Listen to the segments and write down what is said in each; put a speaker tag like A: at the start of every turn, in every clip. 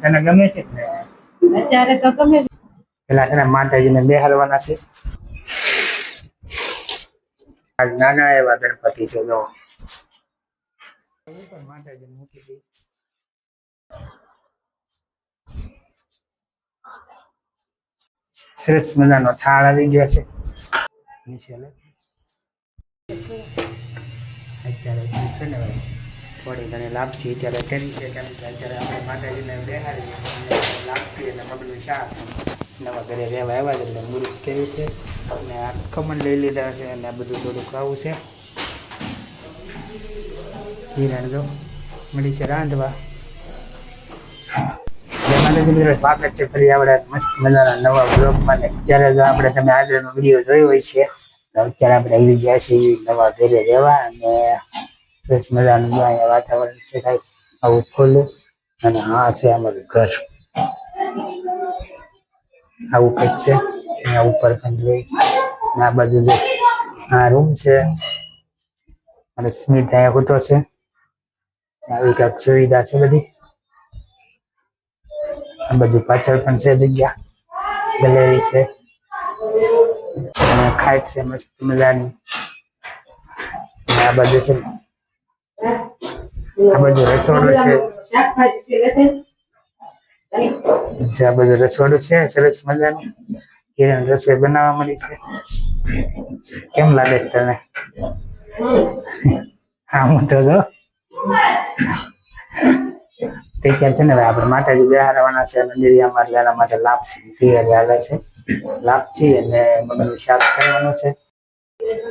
A: તને ગમે છે? ને
B: અત્યારે તો ગમે છે.
A: પેલા છે ને માતાજીને બેહારવાના છે. આજ નાના એવા ગણપતિ છે જો. માતાજીને મૂકી દઈ સરસ મજાનો થાળ આવી ગયો છે. નીચે લે. અત્યારે છે ને ભાઈ થોડી ઘણી લાપસી અત્યારે કરી છે કેમ કે અત્યારે આપણે માતાજીને બેહાડીએ લાપસી અને મગનું શાક નવા ઘરે રહેવા આવ્યા છે એટલે મુહૂર્ત કરી છે અને આ ખમણ લઈ લીધા છે અને આ બધું થોડું ખાવું છે. હિરણ જો, મળી છે રાંધવા. માતાજી સ્વાગત છે ફરી આપણે મસ્ત મજાના નવા બ્લોગમાં ને અત્યારે જો આપણે તમે આજનો વીડિયો જોયો હોય છે અત્યારે આપણે આવી ગયા છીએ નવા ઘરે રહેવા અને સરસ મજાનું અહીંયા વાતાવરણ છે કઈ આવું ખુલ્લું અને આ છે અમારું ઘર. આવું કંઈક છે. અહીંયા ઉપર પણ જોઈશ આ બાજુ જે આ રૂમ છે. અને સ્મિત અહીંયા હોતો છે. આવી કંઈક સુવિધા છે બધી. આ બાજુ પાછળ પણ છે જગ્યા. ગેલેરી છે. અને છે, મસ્ત મજાની. આ બાજુ છે આ બાજુ રસોડું છે.
B: છે
A: આ બધું રસોડું છે સરસ મજાનું. કિરણ રસોઈ બનાવવા મળી છે. કેમ લાગે છે તને? હા હું તો જો. તે ક્યાં છે ને હવે આપણે માતાજી બેહારવાના છે મંદિરિયામાં એના માટે લાપસી તૈયારી હાલે છે. અને મગનું શાક કરવાનું છે.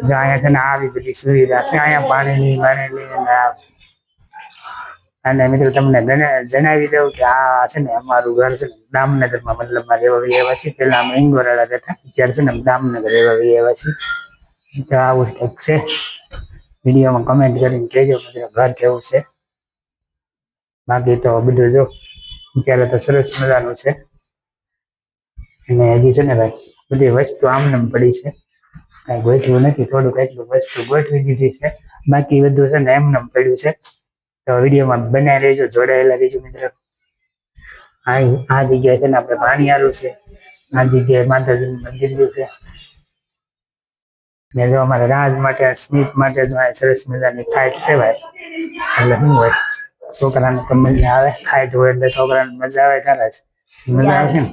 A: જો અહીંયા છે ને આવી બધી સુવિધા છે. અહીંયા પાણીની પાણીની અને મિત્રો તમને જણાવી દઉં કે આ છે ને અમારું ઘર છે દામનગરમાં, મતલબમાં રહેવા એવા છીએ પેલા અમે ઇંગોરાળા રહેતા અત્યારે છે ને દામનગર રહેવા આવ્યા છીએ તો આવું કંઈક છે. વિડીયોમાં કમેન્ટ કરીને કહેજો મિત્રો ઘર કેવું છે. બાકી તો બધું જો, અત્યારે તો સરસ મજાનું છે. અને હજી છે ને ભાઈ બધી વસ્તુ આમને પડી છે. કાંઈ ગોઠવ્યું નથી, થોડુંક એટલું વસ્તુ ગોઠવી દીધી છે. બાકી બધું છે ને એમનેમ પડ્યું છે. તો વિડીયોમાં બનાવી રહેજો જોડાયેલા રહેજો મિત્ર. આ આ જગ્યાએ છે ને આપણે પાણીયારું છે. આ જગ્યાએ માતાજીનું મંદિર છે. ને જો અમારે રાજ માટે, સ્મિત માટે જો સરસ મજાની ખાઈટ છે ભાઈ. એટલે શું હોય? છોકરાને તો મજા આવે ખાઈટ હોય એટલે છોકરાને મજા આવે કરે છે મજા આવશે ને?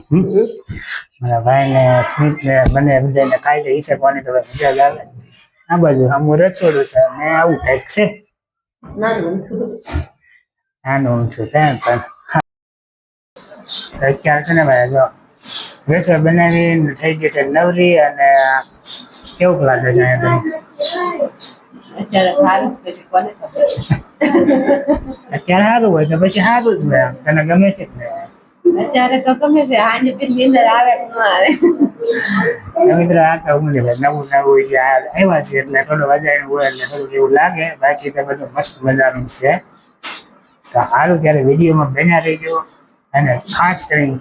A: મારા ભાઈ ને સ્મિત ને બંને બધાને ખાઈ લે ઈસે તો મજા જ આવે. આ બાજુ આમ રસોડું છે ને આવું કંઈક છે.
B: નાનું.
A: ઊંચું છે પણ. અત્યારે છે ને ભાઈ જો રસોઈ બનાવી થઈ ગઈ છે નવરી અને કેવું લાગે છે
B: અત્યારે સારું કોને
A: હોય તો પછી સારું જ હોય. તને ગમે છે
B: અત્યારે તો ગમે છે આજે નીંદર આવે આવે.
A: આ તો છે આવ્યા છે, એટલે થોડું હોય એટલે એવું લાગે. બાકી તો બધું મસ્ત મજાનું છે. તો સારું ત્યારે વિડીયોમાં બન્યા રહેજો અને ખાસ કરીને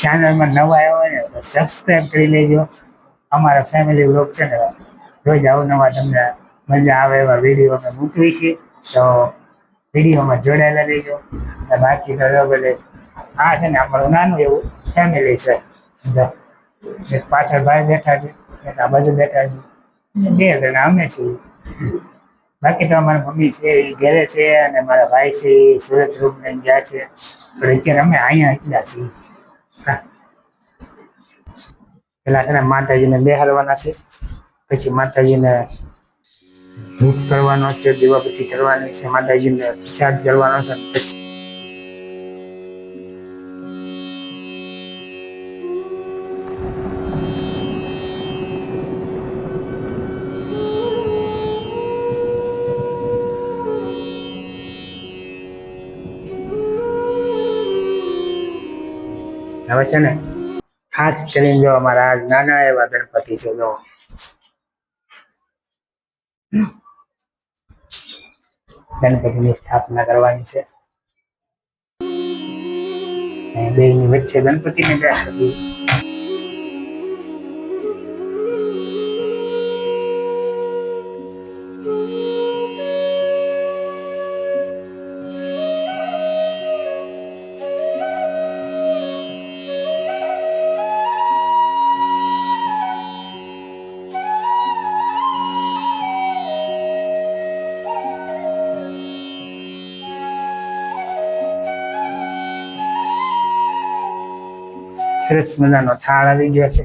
A: ચેનલમાં નવા આવ્યા હોય ને, તો સબસ્ક્રાઈબ કરી લેજો. અમારા ફેમિલી બ્લોગ છે ને, રોજ નવા તમને મજા આવે એવા વીડિયો અમે મૂકવી છીએ તો વિડીયોમાં જોડાયેલા રહેજો. અને બાકી તો બધે આ છે ને અમારું નાનું એવું ફેમિલી છે. એક પાછળ ભાઈ બેઠા છે, એક આ બાજુ બેઠા છે. બે જણા અમે છીએ. બાકી તો અમારી મમ્મી છે, એ ઘેરે છે અને મારા ભાઈ છે, એ સુરત રૂમ લઈને ગયા છે. પણ અત્યારે અમે અહીંયા એટલા છીએ. પેલા છે ને માતાજીને બેહારવાના છે, પછી માતાજીને ધૂપ કરવાનો છે દીવાબત્તી કરવાની છે, માતાજીને પ્રસાદ કરવાનો છે, પછી હવે છે ને, ખાસ કરીને જો અમારા આ નાના એવા ગણપતિ છે, જો. ગણપતિની સ્થાપના કરવાની છે. બે ની વચ્ચે ગણપતિને બેસાડી સરસ મજાનો થાળ આવી ગયો છે.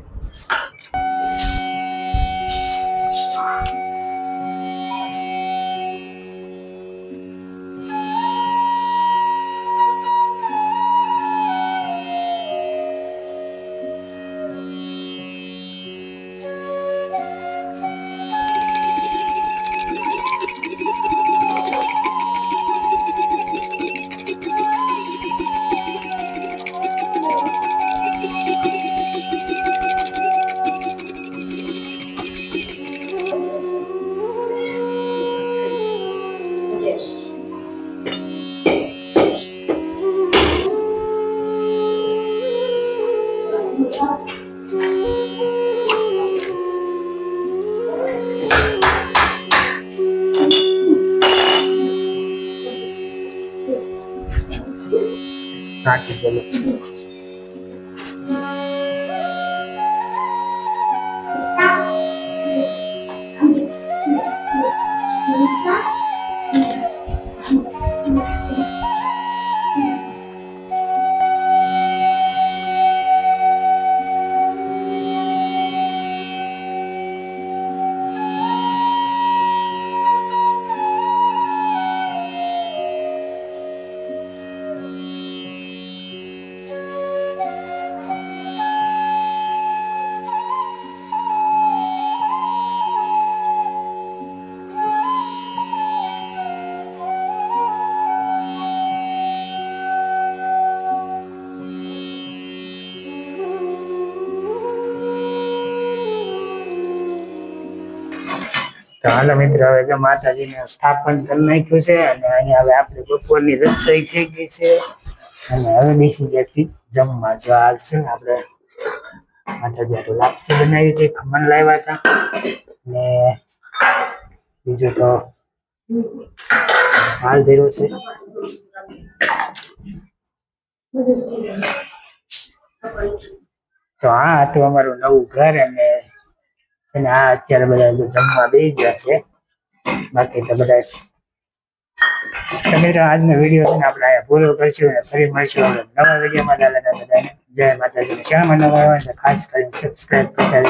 A: Tá, que beleza. તો હાલો મિત્રો, હવે જો માતાજીને સ્થાપન કરી નાખ્યું છે અને અહીંયા હવે આપણે બપોરની રસોઈ થઈ ગઈ છે. અને હવે બેસી ગયા જમવા. જો હાલ છે આપણે માતાજી આપણે લાપસી બનાવી હતી, ખમણ લાવ્યા હતા. ને બીજું તો હાલ ધીરો છે. તો આ હતું અમારું નવું ઘર અને અને આ અત્યારે બધા જમવા બેસી ગયા છે. બાકી તો બધા તો આજનો વીડિયો છે આપણે અહીંયા પૂરો કરશું અને ફરી મળશું નવા વિડીયોમાં. દાદા બધાને જય માતાજી. શ્યામ નવા હોય ખાસ કરીને સબસ્ક્રાઈબ કરતા